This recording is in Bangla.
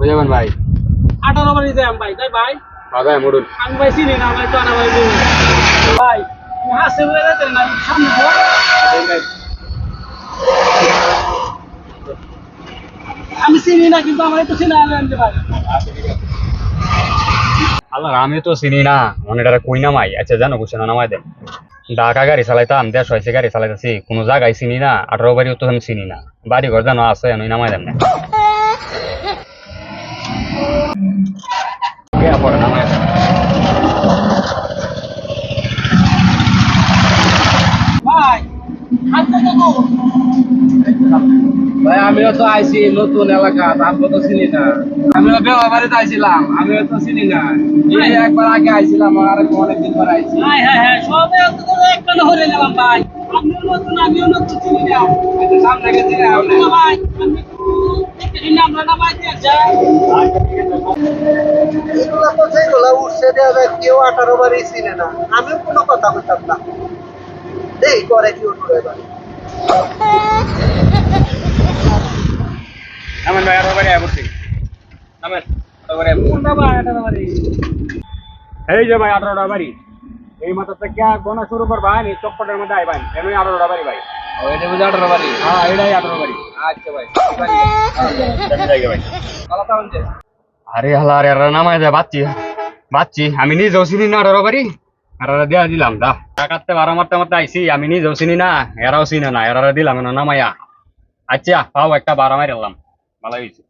যাবেন ভাই? আঠারো বাড়ি ভাই তাই আমি ভাই চিনি না ভাই তো আনা ভাই ভাই হাসে বলে যেতে না সামনে আমি চিনি না কিন্তু আমার একটু চিনা আনতে ভাই। আল্লাহ আমি তো চিনি না। মনে এটা কই নামাই? আচ্ছা জানো কুছে না নামাই দেন ঢাকা গাড়ি চালাইতাম দেশ হয়েছে গাড়ি চালাইতেছি। কোনো জায়গায় চিনি না আঠারো বাড়িও তো আমি চিনি না। বাড়ি ঘর জানো আছে আমি নামাই দেন না গিয়া পরে নামাই দেন। ভাই হাতে দেখো ভাই আমিও তো আইছি নতুন এলাকা তারপর তো চিনি না। আমিও বেওয়া বাড়িতে আইছিলাম আমিও তো চিনি না। একবার আগে আইছিলাম আর অনেকদিন পর আইছি। হ্যাঁ হ্যাঁ হ্যাঁ সবে অন্তত একটা হরে গেলাম ভাই। নতুন আমিও নতুন চিনি না। সামনে গেছি না ভাই আমরা না ভাই দিয়েছে এগুলো তো যেগুলো উঠছে দেওয়া কেউ আঠারো বারই চিনে না। আমিও কোনো কথা বলতাম না। এই করে কি এবার। নামেন ভাই আঠারো বাড়ি এটা ভাই এই যে ভাই আঠারোটা বাড়ি। এই মাথা থেকে গোনা শুরু করবা নি চপ্পটের মধ্যে আইবান এমনি আঠারোটা বাড়ি ভাই। ও এটা বুঝে আঠারো বাড়ি? হ্যাঁ এটাই আঠারো বাড়ি। আচ্ছা ভাই আরে হালা আরে আরে নামায় যায় বাচ্চি। বাচ্চি আমি নিজেও চিনি না আঠারো বাড়ি। দিলাম দা টাকাতে বারো মারতে মারতে আইসি আমি নিজেও চিনি না, এরাও চিনে না এরা দিলাম না মায়া আচ্ছা পাও একটা বারো মারি এলাম। ভালো হয়েছে